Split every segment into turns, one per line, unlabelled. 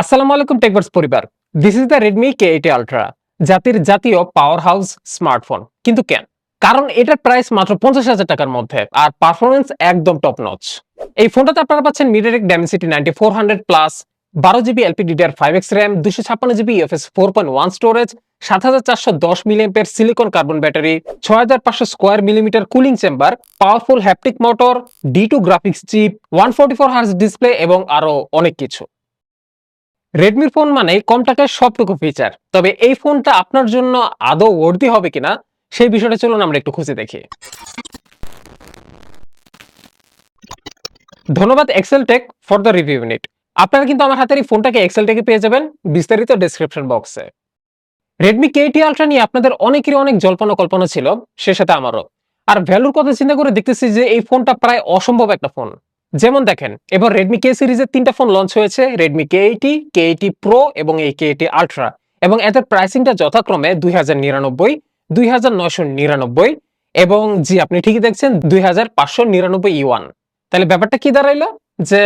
আসসালামু আলাইকুম টেকবার্স পরিবার। This is the Redmi K eighty ultra জাতির জাতীয় পাওয়ার হাউস স্মার্টফোন কিন্তু কেন? কারণ এটার প্রাইস মাত্র পঞ্চাশ হাজার টাকার মধ্যে, আর পারফরমেন্স একদম টপ নচ এই ফোনটাতে আপনারা পাচ্ছেন MediaTek Dimensity ninety four hundred plus বারো GB LPDDR five X RAM দুশো ছাপ্পান্ন GB UFS four point one storage সাত হাজার চারশো দশ মিলিয়াম্পের সিলিকন কার্বন ব্যাটারি ছয় হাজার পাঁচশো square millimetre cooling chamber powerful haptic motor D two graphics chip one forty four hertz display এবং আরও অনেক কিছু। রেডমির ফোন মানে কম টাকায় সবটুকু ফিচার তবে এই ফোনটা আপনার জন্য আদৌ ওর্দি হবে কিনা, সেই বিষয়টা চলুন আমরা একটু খুঁজে দেখি। ধন্যবাদ Excel Tech for the review unit আপনারা কিন্তু আমার হাতের এই ফোনটাকে এক্সেল টেকে পেয়ে যাবেন, বিস্তারিত ডেসক্রিপশন বক্সে রেডমি কেটি আলট্রা নিয়ে আপনাদের অনেকেরই অনেক জল্পনা কল্পনা ছিল, সে সাথে আমারও। আর ভ্যালুর কথা চিন্তা করে দেখতেছি যে এই ফোনটা প্রায় অসম্ভব একটা ফোন যেমন দেখেন, এবার রেডমি কে সিরিজের তিনটা ফোন লঞ্চ হয়েছে Redmi K eighty K eighty pro এবং এই কে এইটি আলট্রা এবং এদের প্রাইসিংটা যথাক্রমে দুই হাজার নিরানব্বই, দুই হাজার নয়শো নিরানব্বই এবং জি, আপনি ঠিকই দেখছেন, দুই হাজার পাঁচশো নিরানব্বই ইউয়ান তাহলে ব্যাপারটা কি দাঁড়াইলো? যে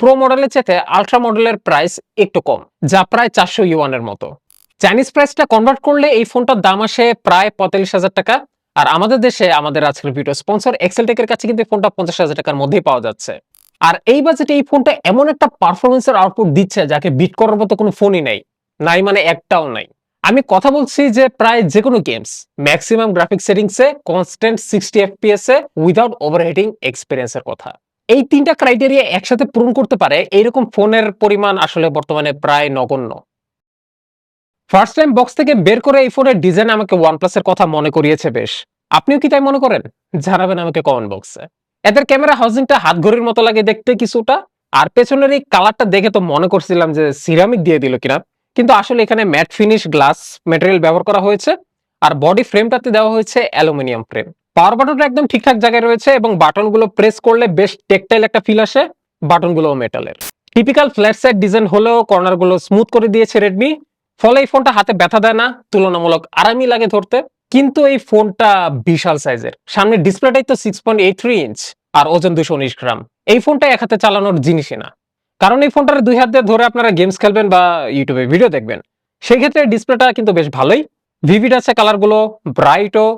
প্রো মডেলের চেয়ে আলট্রা মডেলের প্রাইস একটু কম, যা প্রায় চারশো ইউয়ানের মতো। চাইনিজ প্রাইসটা কনভার্ট করলে এই ফোনটার দাম আসে প্রায় পঁয়তাল্লিশ হাজার টাকা। আর আমাদের দেশে আমাদের আজকের ভিডিও স্পন্সর এক্সেল টেকের কাছে কিন্তু ফোনটা পঞ্চাশ হাজার টাকার মধ্যেই পাওয়া যাচ্ছে। আর এই বাজেটে এই ফোনটা এমন একটা পারফরমেন্সের আউটপুট দিচ্ছে যাকে বিট করার মতো কোনো ফোনই নাই নাই মানে একটাও নাই। আমি কথা বলছি যে প্রায় যে কোনো গেমস ম্যাক্সিমাম গ্রাফিক সেটিংসে কনস্ট্যান্ট সিক্সটি এফপিএস এ উইদাউট ওভারহেডিং এক্সপিরিয়েন্সের কথা। এই তিনটা ক্রাইটেরিয়া একসাথে পূরণ করতে পারে, এইরকম ফোনের পরিমাণ আসলে বর্তমানে প্রায় নগণ্য। ফার্স্ট টাইম বক্স থেকে বের করে এই ফোনের ডিজাইন আমাকে ওয়ানপ্লাসের কথা মনে করিয়েছে বেশ। আপনিও কি তাই মনে করেন? জানাবেন আমাকে কমেন্ট বক্সে এদের ক্যামেরা হাউজিংটা হাত ঘড়ির মতো লাগে দেখতে কিছুটা, আর পেছনের এই কালারটা দেখে তো মনে করছিলাম যে সিরামিক দিয়ে দিল কিনা। কিন্তু আসলে এখানে ম্যাট ফিনিশ গ্লাস ম্যাটেরিয়াল ব্যবহার করা হয়েছে, আর বডি ফ্রেমটাতে দেওয়া হয়েছে অ্যালুমিনিয়াম ফ্রেম পাওয়ার বাটনটা একদম ঠিকঠাক জায়গায় রয়েছে এবং বাটনগুলো প্রেস করলে বেশ টেকটাইল একটা ফিল আসে বাটনগুলো মেটালের টিপিক্যাল ফ্ল্যাট সাইড ডিজাইন হলেও কর্নারগুলো স্মুথ করে দিয়েছে রেডমি ফলে এই ফোনটা হাতে ব্যথা দেয় না, তুলনামূলক আরামই লাগে ধরতে। কিন্তু এই ফোনটা বিশাল সাইজের। সামনে ডিসপ্লেটাই তো six point eight three inch আর ওজন দুশো উনিশ গ্রাম। এই ফোনটা এক হাতে চালানোর জিনিসই না। কারণ এই ফোনটার দুই হাত দিয়ে ধরে আপনারা গেমস খেলবেন বা ইউটিউবে ভিডিও দেখবেন। সেই ক্ষেত্রে ডিসপ্লেটা কিন্তু বেশ ভালোই। ভিভিড আছে কালারগুলো ব্রাইটও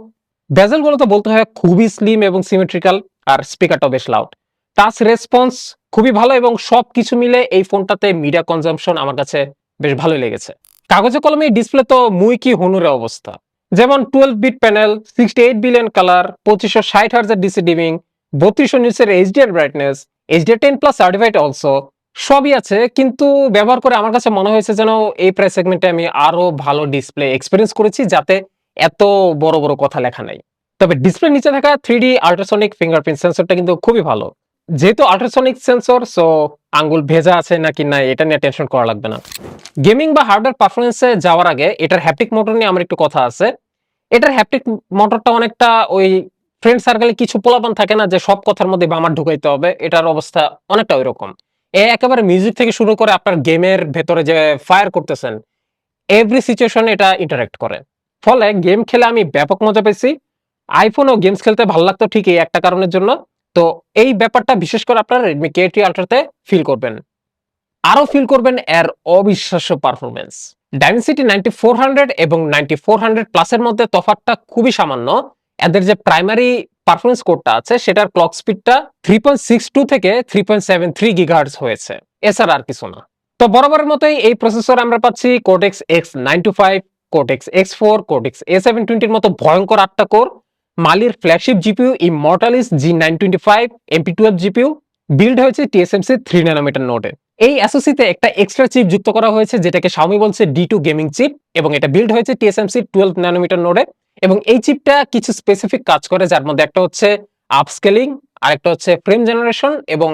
বেজেলগুলো তো বলতে হয় খুবই স্লিম এবং সিমেট্রিক্যাল আর স্পিকারটাও বেশ লাউড টাচ রেসপন্স খুবই ভালো এবং সব কিছু মিলে এই ফোনটাতে মিডিয়া কনজামশন আমার কাছে বেশ ভালোই লেগেছে। কাগজে কলমে ডিসপ্লে তো মুই কি হনুরে অবস্থা? যেমন twelve bit panel sixty eight billion colour পঁচিশশো ষাট হার্জের ডিসি ডিমিং বত্রিশশো নিউজের HDR brightness HDR ten plus certified also সবই আছে, কিন্তু ব্যবহার করে আমার কাছে মনে হয়েছে যেন এই প্রাইস সেগমেন্টে আমি আরও ভালো ডিসপ্লে এক্সপিরিয়েন্স করেছি যাতে এত বড় বড় কথা লেখা নাই। তবে ডিসপ্লে নিচে থাকা থ্রি ডি আল্ট্রাসনিক ফিঙ্গারপ্রিন্ট সেন্সরটা কিন্তু খুবই ভালো। যেহেতু আল্ট্রাসনিক সেন্সর সো আঙ্গুল ভেজা আছে নাকি না এটা নিয়ে টেনশন করা লাগবে না। গেমিং বা হার্ডওয়্যার পারফরমেন্সে যাওয়ার আগে, এটার হ্যাপটিক মোটর নিয়ে আমার একটু কথা আছে। এটার হ্যাপটিক মোটরটা অনেকটা ওই ফ্রেন্ড সার্কেলে কিছু পোলাপান থাকে না, যে সব কথার মধ্যে বামার ঢুকাইতে হবে, এটার অবস্থা অনেকটা ওই রকম এ একেবারে মিউজিক থেকে শুরু করে আপনার গেমের ভেতরে যে ফায়ার করতেছেন এভরি সিচুয়েশনে এটা ইন্টারাক্ট করে। ফলে গেম খেলে আমি ব্যাপক মজা পেয়েছি। আইফোনও গেমস খেলতে ভালো লাগতো ঠিকই একটা কারণের জন্য। তো এই ব্যাপারটা বিশেষ করে আপনারা রেডমি কে টি আলট্রাতে ফিল করবেন। আরও ফিল করবেন এর অবিশ্বাস্য performance Dimensity ninety four hundred এবং নাইনটি ফোর হান্ড্রেড প্লাসের মধ্যে তফাৎটা খুবই সামান্য। এদের যে প্রাইমারি পারফরমেন্স কোডটা আছে, সেটার ক্লক স্পিডটা থ্রি পয়েন্ট সিক্স টু থেকে থ্রি পয়েন্ট সেভেন থ্রি হয়েছে। এছাড়া আর কিছু না। তো বরাবরের মতোই এই প্রসেসর আমরা পাচ্ছি Cortex X nine two five Cortex X four Cortex A seven টোয়েন্টির মতো ভয়ঙ্কর আটটা কোর মালির flagship GPU Immortalis G nine twenty five MP twelve GPU build হয়েছে টিএসএমসি থ্রি নানোমিটার নোটে এই অ্যাসোসিতে একটা এক্সট্রা চিপ যুক্ত করা হয়েছে, যেটাকে শাওমি বলছে ডি টু গেমিং চিপ এবং এটা বিল্ড হয়েছে টিএসএমসি টুয়েলভ ন্যানোমিটার নোডে এবং এই চিপটা কিছু স্পেসিফিক কাজ করে, যার মধ্যে একটা হচ্ছে আপস্কেলিং আর একটা হচ্ছে ফ্রেম জেনারেশন এবং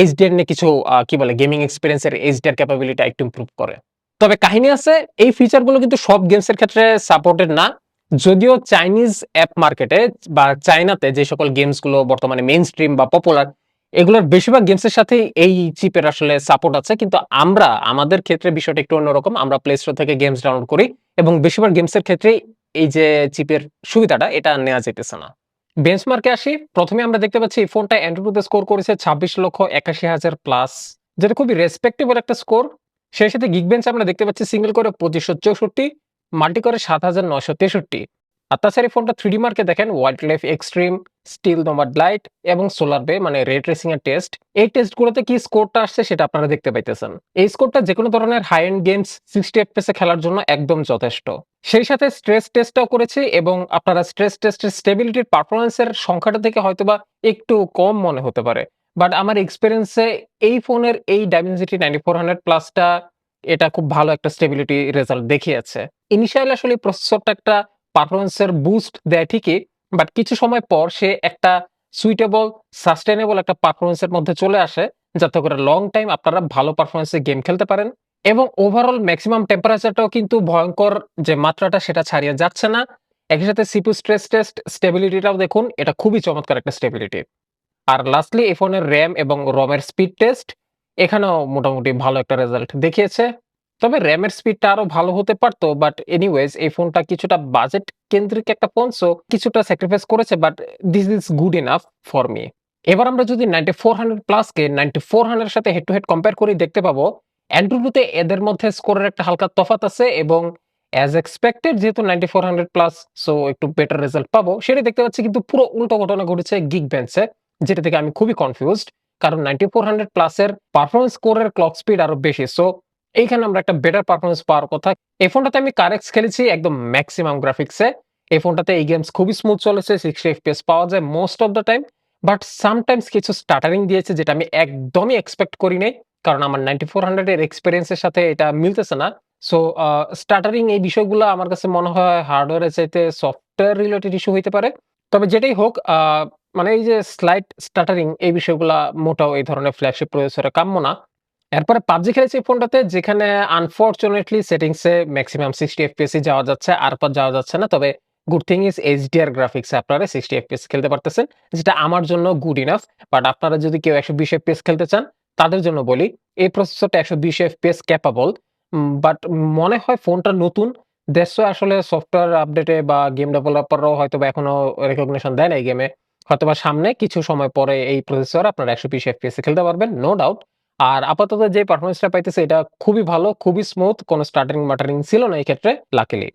এইচডিআর নিয়ে কিছু কি বলে গেমিং এক্সপিরিয়েন্সের এইচডিআর ক্যাপাবিলিটি একটু ইমপ্রুভ করে। তবে কাহিনী আছে, এই ফিচারগুলো কিন্তু সব গেমসের ক্ষেত্রে সাপোর্টেড না। যদিও চাইনিজ অ্যাপ মার্কেটে বা চায়নাতে যে সকল গেমসগুলো বর্তমানে মেইন স্ট্রিম বা পপুলার এগুলোর বেশিরভাগ গেমসের সাথে এই চিপের আসলে সাপোর্ট আছে। কিন্তু আমরা, আমাদের ক্ষেত্রে বিষয়টা একটু অন্যরকম। আমরা প্লে স্টোর থেকে গেমস ডাউনলোড করি এবং বেশিরভাগ গেমসের ক্ষেত্রে এই যে চিপের সুবিধাটা, এটা নেওয়া যেতেছে না। বেঞ্চমার্কে আসি, প্রথমে আমরা দেখতে পাচ্ছি এই ফোনটা অ্যান্ড্রয়েডে স্কোর করেছে ছাব্বিশ লক্ষ একাশি হাজার প্লাস যেটা খুবই রেসপেক্টেবল একটা স্কোর সেই সাথে গিগ বেঞ্চ আমরা দেখতে পাচ্ছি সিঙ্গেল করে পঁচিশশো চৌষট্টি মাল্টি করে সাত হাজার নশো তেষট্টি। আর তাছাড়া এই ফোনটা থ্রিডি মার্কে দেখেন Wild Life Extreme Steel Nomad Light এবং সোলার বে মানে রেড রেসিং এর টেস্ট এই টেস্টগুলোতে কি স্কোরটা আসছে সেটা আপনারা দেখতে পাইতেছেন। এই স্কোরটা যে কোনো ধরনের high end games sixty FPS এ খেলার জন্য একদম যথেষ্ট। সেই সাথে স্ট্রেস টেস্টটাও করেছি এবং আপনারা স্ট্রেস টেস্টের স্টেবিলিটির পারফরমেন্সের সংখ্যাটা থেকে হয়তোবা একটু কম মনে হতে পারে। বাট আমার এক্সপিরিয়েন্সে এই ফোনের এই ডাইমেনসিটি নাইনটি ফোর হান্ড্রেড প্লাসটা এটা খুব ভালো একটা স্টেবিলিটি রেজাল্ট দেখিয়েছে। ইনিশিয়াল আসলে প্রসেসরটা একটা পারফরমেন্সের বুস্ট দেয় ঠিকই বাট কিছু সময় পর সে একটা সুইটেবল সাস্টেনেবল একটা পারফরমেন্সের মধ্যে চলে আসে, যাতে করে লং টাইম আপনারা ভালো পারফরমেন্সে গেম খেলতে পারেন এবং ওভারঅল ম্যাক্সিমাম টেম্পারেচারটাও কিন্তু ভয়ঙ্কর যে মাত্রাটা সেটা ছাড়িয়ে যাচ্ছে না। একই সাথে সিপু স্ট্রেস টেস্ট স্টেবিলিটিটাও দেখুন, এটা খুবই চমৎকার একটা স্টেবিলিটি আর লাস্টলি এই ফোনের র্যাম এবং রমের স্পিড টেস্ট এখানেও মোটামুটি ভালো একটা রেজাল্ট দেখিয়েছে। তবে র্যামের স্পিডটা আরও ভালো হতে পারতো বাট এনিওয়েজ এই ফোনটা কিছুটা বাজেট কেন্দ্রিক একটা ফোন সো কিছুটা স্যাক্রিফাইস করেছে but this is good enough for me এবার আমরা যদি নাইনটি ফোর হান্ড্রেড প্লাসকে নাইনটি ফোর হান্ড্রেড সাথে হেড টু হেড কম্পেয়ার করি, দেখতে পাবো অ্যান্ড্রুতে এদের মধ্যে স্কোরের একটা হালকা তফাত আছে, এবং অ্যাজ এক্সপেক্টেড যেহেতু ninety four hundred plus so একটু বেটার রেজাল্ট পাবো, সেটা দেখতে পাচ্ছি কিন্তু পুরো উল্টো ঘটনা ঘটেছে গিগ বেঞ্চে যেটা থেকে আমি খুবই কনফিউজড কারণ নাইনটি ফোর হান্ড্রেড প্লাসের পারফরমেন্স স্কোরের ক্লক স্পিড আরও বেশি। সো এইখানে আমরা একটা বেটার পারফরমেন্স পাওয়ার কথা। এই ফোনটাতে আমি কারেক্স খেলেছি একদম ম্যাক্সিমাম গ্রাফিক্সে এই ফোনটাতে এই গেমস খুবই স্মুথ চলেছে সিক্সটি এফপিএস পাওয়া যায় most of the time but sometimes কিছু স্টার্টারিং দিয়েছে যেটা আমি একদমই এক্সপেক্ট করি নাই। কারণ আমার নাইনটি ফোর হান্ড্রেডের এক্সপিরিয়েন্সের সাথে এটা মিলতেছে না। সো স্টার্টারিং এই বিষয়গুলো আমার কাছে মনে হয় হার্ডওয়্যারের চাইতে সফটওয়্যার রিলেটেড ইস্যু হইতে পারে। তবে যেটাই হোক মানে এই যে স্লাইড স্টার্টারিং এই বিষয়গুলো মোটাও এই ধরনের ফ্ল্যাগশিপ প্রসেসরে কাম্য না। এরপরে পাবজি খেলেছি এই ফোনটাতে, যেখানে আনফর্চুনেটলি সেটিংসে ম্যাক্সিমাম সিক্সটি এফপিএস যাওয়া যাচ্ছে, আর পর যাওয়া যাচ্ছে না। তবে good thing is HDR graphics আপনারা সিক্সটি এফপিএস খেলতে পারতেছেন, যেটা আমার জন্য গুড ইনাফ বাট আপনারা যদি কেউ একশো বিশ এফপিএস খেলতে চান, তাদের জন্য বলি, এই প্রসেসরটা একশো বিশ এফপিএস ক্যাপাবল বাট মনে হয় ফোনটা নতুন দেশ আসলে সফটওয়্যার আপডেটে বা গেম ডেভেলপাররাও হয়তো বা এখনও রেকগনিশন দেয় না এই গেমে হয়তো বা সামনে কিছু সময় পরে এই প্রসেসর আপনারা একশো বিশ এফপিএস খেলতে পারবেন নো ডাউট আর আপাতত যে পারফরমেন্সটা পাইতেছে, এটা খুবই ভালো, খুবই স্মুথ কোনো স্টার্টিং মাটারিং ছিল না এই ক্ষেত্রে লাকিলি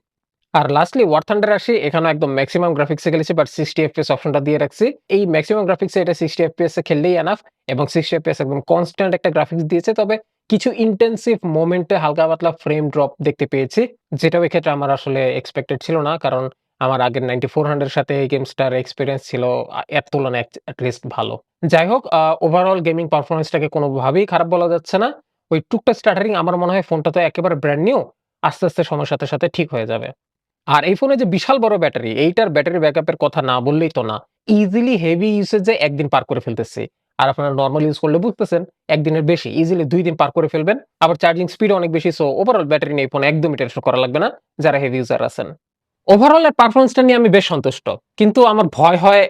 আর লাস্টলি ওয়ার আসি এখানে একদম ম্যাক্সিমাম গ্রাফিক্সে খেলেছি বাট সিক্সটি এফপিএস অপশনটা দিয়ে রাখছি। এই ম্যাক্সিমাম গ্রাফিক্সে এটা সিক্সটি এফপিএস এ খেললেই এনাফ এবং সিক্সটি এফপিএস একদম কনস্ট্যান্ট একটা গ্রাফিক্স দিয়েছে। তবে কিছু ইন্টেন্সিভ মোমেন্টে হালকা পাতলা ফ্রেম ড্রপ দেখতে পেয়েছি, যেটাও এক্ষেত্রে আমার আসলে এক্সপেক্টেড ছিল না, কারণ আমার আগের নাইনটি ফোর হান্ড্রেড সাথে এই গেমসটার এক্সপিরিয়েন্স ছিল এর তুলনায় অ্যাটলিস্ট ভালো। যাই হোক ওভারঅল গেমিং পারফরমেন্সটাকে কোনোভাবেই খারাপ বলা যাচ্ছে না। ওই টুকটা স্টার্টারিং আমার মনে হয় ফোনটা তো একেবারে ব্র্যান্ড নিউ আস্তে আস্তে সময়ের সাথে সাথে ঠিক হয়ে যাবে। আর এই ফোনে যে বিশাল বড় ব্যাটারি এইটার ব্যাটারি ব্যাকআপের কথা না বললেই তো না। ইজিলি হেভি ইউসেজে একদিন পার করে ফেলতেছি। আর আপনারা নর্মাল ইউজ করলে বুঝতেছেন, একদিনের বেশি ইজিলি দুই দিন পার করে ফেলবেন। আবার চার্জিং স্পিড অনেক বেশি সো ওভারঅল ব্যাটারি নিয়ে ফোন একদমই টেনশন করা লাগবে না, যারা হেভি ইউজার আছেন। ওভারঅল এর পারফরমেন্সটা নিয়ে আমি বেশ সন্তুষ্ট। কিন্তু আমার ভয় হয়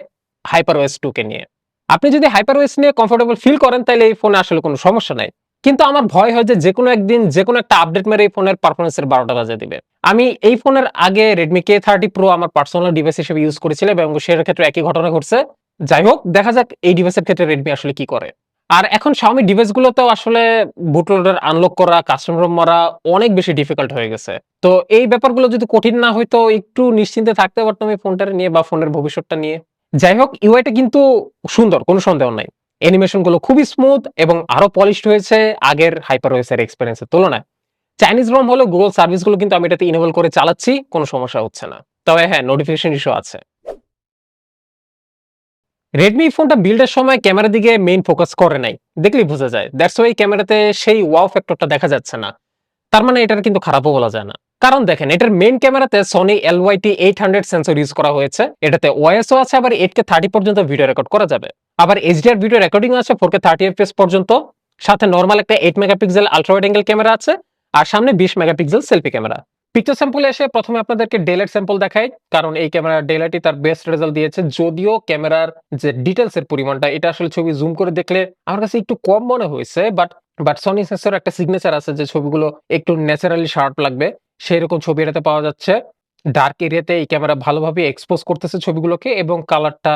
হাইপার ওয়েস টু কে নিয়ে। আপনি যদি হাইপার ওয়েস নিয়ে কমফোর্টেবল ফিল করেন, তাহলে এই ফোনে আসলে কোনো সমস্যা নাই। কিন্তু আমার ভয় হয় যে যে কোনো একদিন যে কোনো একটা আপডেট মেরে এই ফোনের পারফরমেন্সের বারোটা বাজে দিবে। আমি এই ফোনের আগে রেডমি কে থার্টি প্রো আমার পার্সোনাল ডিভাইস হিসেবে ইউজ করেছিলাম এবং সেটার ক্ষেত্রে একই ঘটনা ঘটছে। যাই হোক, দেখা যাক এই ডিভাইসের ক্ষেত্রে রেডমি আসলে কি করে। আর এখন শাওমি ডিভাইসগুলোতেও আসলে বুটলোডার আনলক করা কাস্টমার মারা অনেক বেশি ডিফিকাল্ট হয়ে গেছে। তো এই ব্যাপারগুলো যদি কঠিন না হইতো, একটু নিশ্চিন্তে থাকতে পারতাম এই ফোনটা নিয়ে বা ফোনের ভবিষ্যৎটা নিয়ে। যাই হোক ইউআইটা কিন্তু সুন্দর, কোনো সন্দেহ নাই। অ্যানিমেশনগুলো খুবই স্মুথ এবং আরও পলিশড হয়েছে আগের হাইপার ওয়েসের এক্সপিরিয়েন্সের তুলনায়। চাইনিজ রোম হলো গুগল সার্ভিসগুলো কিন্তু আমি এটাতে ইনেবল করে চালাচ্ছি, কোনো সমস্যা হচ্ছে না। তবে হ্যাঁ নোটিফিকেশন ইস্যু আছে। রেডমি ফোনটা বিল্ডের সময় ক্যামেরার দিকে মেইন ফোকাস করে নাই। দেখলেই বোঝা যায়। দ্যাটস ওয়াই ক্যামেরাতে সেই ওয়াও ফ্যাক্টরটা দেখা যাচ্ছে না। তার মানে এটার কিন্তু খারাপও বলা যায় না। কারণ দেখেন, এটার মেইন ক্যামেরাতে Sony LYT eight hundred sensor use করা হয়েছে। এটাতে ওএসও আছে, আবার এইট কে থার্টি পর্যন্ত ভিডিও রেকর্ড করা যাবে। আবার এইচডিআর ভিডিও রেকর্ডিং আছে ফোর কে থার্টি এফপিএস পর্যন্ত। সাথে নর্মাল একটা eight megapixel ultra wide angle camera আছে, আর সামনে বিশ মেগাপিক্সেল সেলফি ক্যামেরা পিকচার স্যাম্পলে এসে প্রথমে আপনাদেরকে ডেলাইট স্যাম্পল দেখাই, কারণ এই ক্যামেরা ডেলাইটই তার বেস্ট রেজাল্ট দিয়েছে। যদিও ক্যামেরার যে ডিটেলস এর পরিমাণটা, এটা আসলে ছবি জুম করে দেখলে আমার কাছে একটু কম মনে হয়েছে বাট বাট সনি সেন্সর একটা সিগনেচার আছে যে ছবিগুলো একটু ন্যাচারালি শার্প লাগবে সেই রকম ছবি এটাতে পাওয়া যাচ্ছে। ডার্ক এরিয়াতে এই ক্যামেরা ভালোভাবে এক্সপোজ করতেছে ছবিগুলোকে এবং কালারটা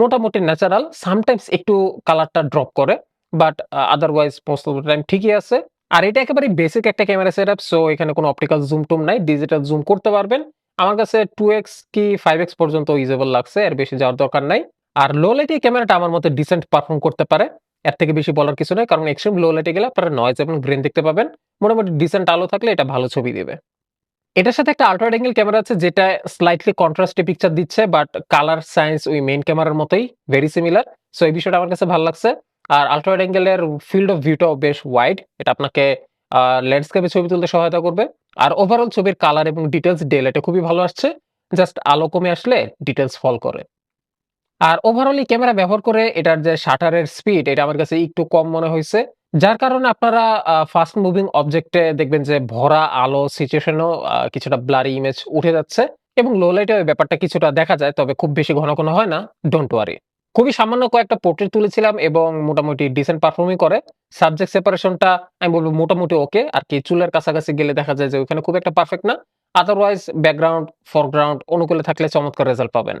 মোটামুটি ন্যাচারাল সামটাইমস একটু কালারটা ড্রপ করে but otherwise most of time ঠিকই আছে। আর এটা একেবারে বেসিক একটা ক্যামেরা সেটআপ সো এখানে কোনো অপটিক্যাল জুম টুম নাই ডিজিটাল জুম করতে পারবেন। আমার কাছে টু এক্স কি ফাইভ এক্স পর্যন্ত ইউজেবল লাগছে, এর বেশি যাওয়ার দরকার নাই। আর লো লাইটে ক্যামেরাটা আমার মতো ডিসেন্ট পারফর্ম করতে পারে, এর থেকে বেশি বলার কিছু নেই, কারণ এক্সট্রিম লো লাইটে গেলে আপনারা নয়েজ এবং গ্রেন দেখতে পাবেন। মোটামুটি ডিসেন্ট আলো থাকলে এটা ভালো ছবি দেবে। এটার সাথে একটা আল্ট্রা অ্যাঙ্গেল ক্যামেরা আছে, যেটা স্লাইটলি কন্ট্রাস্টে পিকচার দিচ্ছে বাট কালার সায়েন্স ওই মেইন ক্যামেরার মতোই ভেরি সিমিলার সো এই বিষয়টা আমার কাছে ভালো লাগছে। আর আল্ট্রা অ্যাঙ্গেলের ফিল্ড অফ ভিউটাও বেশ ওয়াইড এটা আপনাকে ল্যান্ডস্কেপে ছবি তুলতে সহায়তা করবে। আর ওভারঅল ছবির কালার এবং ডিটেলস ডেল এটা খুবই ভালো আসছে জাস্ট আলো কমে আসলে ডিটেলস ফল করে। আর ওভারঅল এই ক্যামেরা ব্যবহার করে এটার যে শাটারের স্পিড এটা আমার কাছে একটু কম মনে হয়েছে। যার কারণে আপনারা ফাস্ট মুভিং অবজেক্টে দেখবেন যে ভরা আলো সিচুয়েশনও কিছুটা ব্লারি ইমেজ উঠে যাচ্ছে এবং লো লাইটে ওই ব্যাপারটা কিছুটা দেখা যায়, তবে খুব বেশি ঘন ঘন হয় না ডোন্ট ওয়ারি খুবই সামান্য কয়েকটা পোর্ট্রেট তুলেছিলাম এবং মোটামুটি ডিসেন্ট পারফর্মিং করে। সাবজেক্ট সেপারেশনটা আমি বলব মোটামুটি ওকে আর কি চুলের কাছাকাছি গেলে দেখা যায় যে ওখানে খুব একটা পারফেক্ট না। আদারওয়াইজ ব্যাকগ্রাউন্ড ফরগ্রাউন্ড অনুকূলে থাকলে চমৎকার রেজাল্ট পাবেন।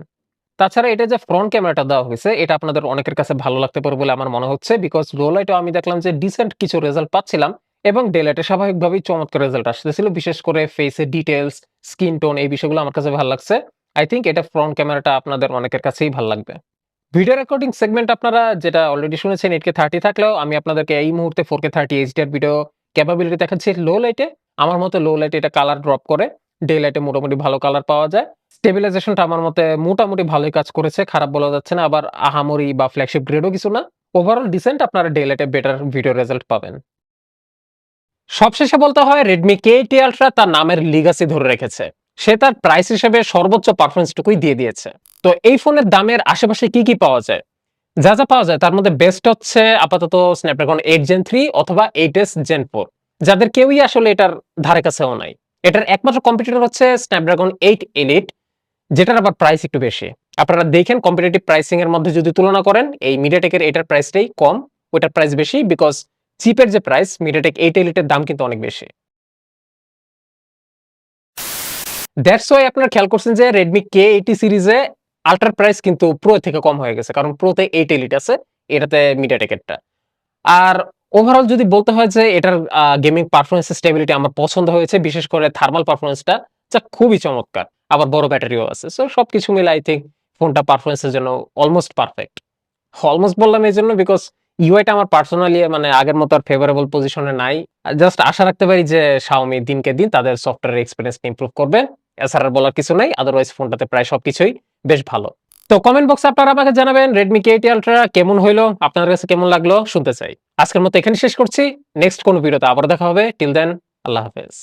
তাছাড়া এটা যে ফ্রন্ট ক্যামেরাটা দেওয়া হয়েছে, এটা আপনাদের অনেকের কাছে ভালো লাগতে পারে বলে আমার মনে হচ্ছে বিকজ লো লাইটও আমি দেখলাম যে ডিসেন্ট কিছু রেজাল্ট পাচ্ছিলাম এবং ডে লাইটে স্বাভাবিকভাবেই চমৎকার রেজাল্ট আসতেছিল, বিশেষ করে ফেসের ডিটেলস স্কিন টোন এই বিষয়গুলো আমার কাছে ভালো লাগছে। আই থিঙ্ক এটা ফ্রন্ট ক্যামেরাটা আপনাদের অনেকের কাছেই ভালো লাগবে। ভিডিও রেকর্ডিং সেগমেন্ট আপনারা যেটা অলরেডি শুনেছেন এইটকে থার্টি থাকলেও আমি আপনাদেরকে এই মুহূর্তে four K thirty HDR video capability দেখাচ্ছি। লো লাইটে আমার মতে লো লাইটে এটা কালার ড্রপ করে ডে লাইটে মোটামুটি ভালো কালার পাওয়া যায়। স্টেবিলাইজেশনটা আমার মতে মোটামুটি ভালোই কাজ করেছে, খারাপ বলা যাচ্ছে না, আবার আহামরি বা ফ্ল্যাগশিপ গ্রেডও কিছু না। ওভারঅল ডিসেন্ট আপনারা ডে লাইটে বেটার ভিডিও রেজাল্ট পাবেন। সবশেষে বলতে হয় রেডমি কে এইটি আলট্রা তার নামের লিগাসি ধরে রেখেছে। সে তার প্রাইস হিসেবে সর্বোচ্চ পারফরমেন্সটুকুই দিয়ে দিয়েছে। তো এই ফোনের দামের আশেপাশে কি কি পাওয়া যায়? যা যা পাওয়া যায়, তার মধ্যে বেস্ট হচ্ছে আপাতত স্ন্যাপড্রাগন এইট জেন থ্রি অথবা এইট এস জেন ফোর যাদের কেউই আসলে এটার ধারে কাছেও নাই। এটার একমাত্র কম্পিটিটর হচ্ছে স্ন্যাপড্রাগন এইট এলিট যেটার আবার প্রাইস একটু বেশি। আপনারা দেখেন কম্পিটিটিভ প্রাইসিং এর মধ্যে যদি তুলনা করেন, এই মিডিয়াটেকের এটার প্রাইসটাই কম। ওইটার প্রাইস বেশি বিকজ চিপের যে প্রাইস মিডিয়াটেক এইট এলিটের দাম কিন্তু অনেক বেশি। দ্যাটস ওয়াই আপনারা খেয়াল করছেন যে রেডমি কে এইটি সিরিজে আল্ট্রার প্রাইস কিন্তু প্রো থেকে কম হয়ে গেছে। কারণ প্রোতে এইট এলিট আছে, এটাতে মিডিয়াটেকেরটা আর ওভারঅল যদি বলতে হয় যে এটার গেমিং পারফরমেন্স স্টেবিলিটি আমার পছন্দ হয়েছে, বিশেষ করে থার্মাল পারফরমেন্সটা যা খুবই চমৎকার। আবার বড় ব্যাটারিও আছে। সো সবকিছু মিলে আই থিঙ্ক ফোনটা পারফরমেন্সের জন্য অলমোস্ট পারফেক্ট অলমোস্ট বললাম এই জন্য বিকজ ইউআইটা আমার পার্সোনালি মানে আগের মতো আর ফেভারেবল পজিশনে নাই। জাস্ট আশা রাখতে পারি যে শাওমি দিনকে দিন তাদের সফটওয়্যার এক্সপিরিয়েন্স ইমপ্রুভ করবে। এছাড়া বলার কিছু নাই আদারওয়াইজ ফোনটাতে প্রায় সবকিছুই বেশ ভালো। তো কমেন্ট বক্সে আপনারা আমাকে জানাবেন রেডমি কে এইটি আলট্রা কেমন হইল, আপনাদের কাছে কেমন লাগল, শুনতে চাই। আজকের মতো এখানে শেষ করছি নেক্সট কোন ভিডিওতে আবার দেখা হবে টিল দেন আল্লাহ হাফেজ।